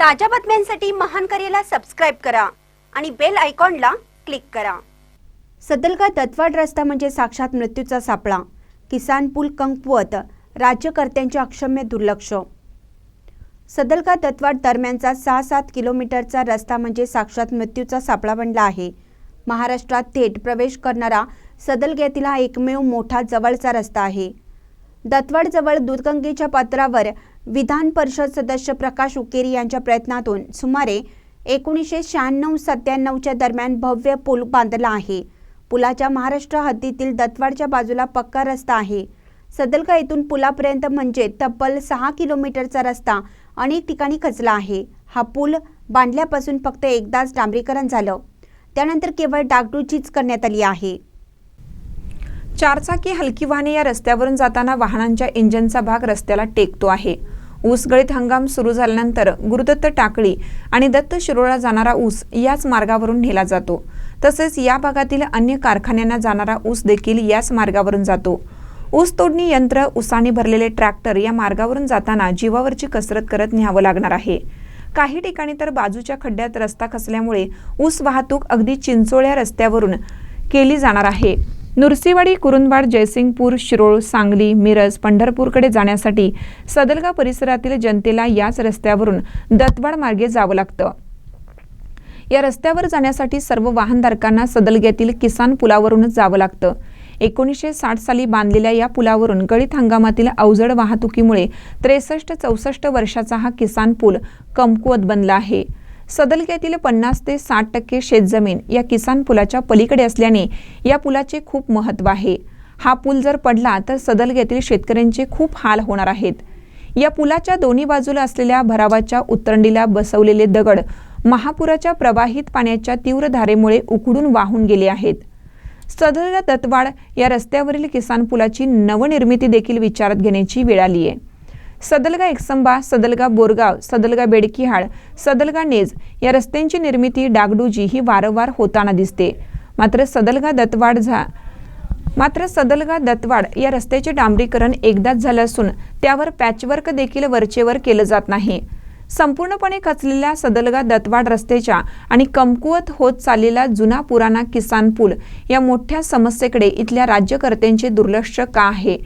ताज्या बातम्यांसाठी महान करेला सबस्क्राईब करा आणि बेल आयकॉनला क्लिक करा. सदलगा दत्वाड रस्ता म्हणजे साक्षात मृत्यूचा सापळा. किसान पूल कंकवत राज्यकर्त्यांचे अक्षम्य दुर्लक्ष. सदलगा दत्वाड दरम्यानचा सहा सात किलोमीटरचा रस्ता म्हणजे साक्षात मृत्यूचा सापळा बनला आहे. महाराष्ट्रात थेट प्रवेश करणारा सदलग्यातील हा एकमेव मोठा जवळचा रस्ता आहे. दत्वाडजवळ दूधगंगेच्या पात्रावर विधान परिषद सदस्य प्रकाश उकेरी यांच्या प्रयत्नातून सुमारे एकोणीसशे शहाण्णव सत्त्याण्णवच्या दरम्यान भव्य पूल बांधला आहे. पुलाच्या महाराष्ट्र हद्दीतील दत्तवाडच्या बाजूला पक्का रस्ता आहे. सदलका येथून पुलापर्यंत म्हणजे तब्बल सहा किलोमीटरचा रस्ता अनेक ठिकाणी खचला आहे. हा पूल बांधल्यापासून फक्त एकदाच डांबरीकरण झालं. त्यानंतर केवळ डागडुजीच करण्यात आली आहे. चारचाकी हलकी वाहने या रस्त्यावरून जाताना वाहनांच्या इंजनचा भाग रस्त्याला टेकतो आहे. ऊसगळीत हंगाम सुरू झाल्यानंतर गुरुदत्त टाकळी आणि दत्त शिरोळा जाणारा ऊस याच मार्गावरून नेला जातो. तसेच या भागातील अन्य कारखान्यांना जाणारा ऊस देखील याच मार्गावरून जातो. ऊस तोडणी यंत्र उसाने भरलेले ट्रॅक्टर या मार्गावरून जाताना जीवावरची कसरत करत न्यावं लागणार आहे. काही ठिकाणी तर बाजूच्या खड्ड्यात रस्ता खचल्यामुळे ऊस वाहतूक अगदी चिंचोळ्या रस्त्यावरून केली जाणार आहे. नुरसीवाडी कुरुंदवाड जयसिंगपूर शिरोळ सांगली मिरज पंढरपूरकडे जाण्यासाठी सदलगा परिसरातील जनतेला याच रस्त्यावरून दत्तवाड मार्गे जावं लागतं. या रस्त्यावर जाण्यासाठी सर्व वाहनधारकांना सदलग्यातील किसान पुलावरूनच जावं लागतं. एकोणीसशे साठ साली बांधलेल्या या पुलावरून गळीत हंगामातील अवजड वाहतुकीमुळे त्रेसष्ट चौसष्ट वर्षाचा हा किसान पूल कमकुवत बनला आहे. सदलग्यातील पन्नास ते साठ टक्के शेतजमीन या किसान पुलाच्या पलीकडे असल्याने या पुलाचे खूप महत्त्व आहे. हा पूल जर पडला तर सदलग्यातील शेतकऱ्यांचे खूप हाल होणार आहेत. या पुलाच्या दोन्ही बाजूला असलेल्या भरावाच्या उतरंडीला बसवलेले दगड महापुराच्या प्रवाहित पाण्याच्या तीव्र धारेमुळे उकडून वाहून गेले आहेत. सदलगा दत्तवाड या रस्त्यावरील किसान पुलाची नवनिर्मिती देखील विचारात घेण्याची वेळ आली आहे सदलगा एकसंबा सदलगा बोरगाव सदलगा बेडकीहाळ सदलगा नेज या रस्त्यांची निर्मिती डागडुजी ही वारंवार होताना दिसते. मात्र सदलगा दत्तवाड झा मात्र सदलगा दत्तवाड या रस्त्याचे डांबरीकरण एकदाच झालं असून त्यावर पॅचवर्क देखील वरचेवर केलं जात नाही. संपूर्णपणे खचलेल्या सदलगा दत्तवाड रस्त्याच्या आणि कमकुवत होत चाललेला जुना पुराणा किसान पूल या मोठ्या समस्येकडे इथल्या राज्यकर्त्यांचे दुर्लक्ष का आहे?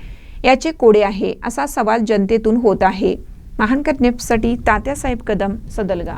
याचे कोडे आहे असा सवाल जनतेतून होत आहे. महान न्यूजसाठी तात्यासाहेब कदम सदलगा.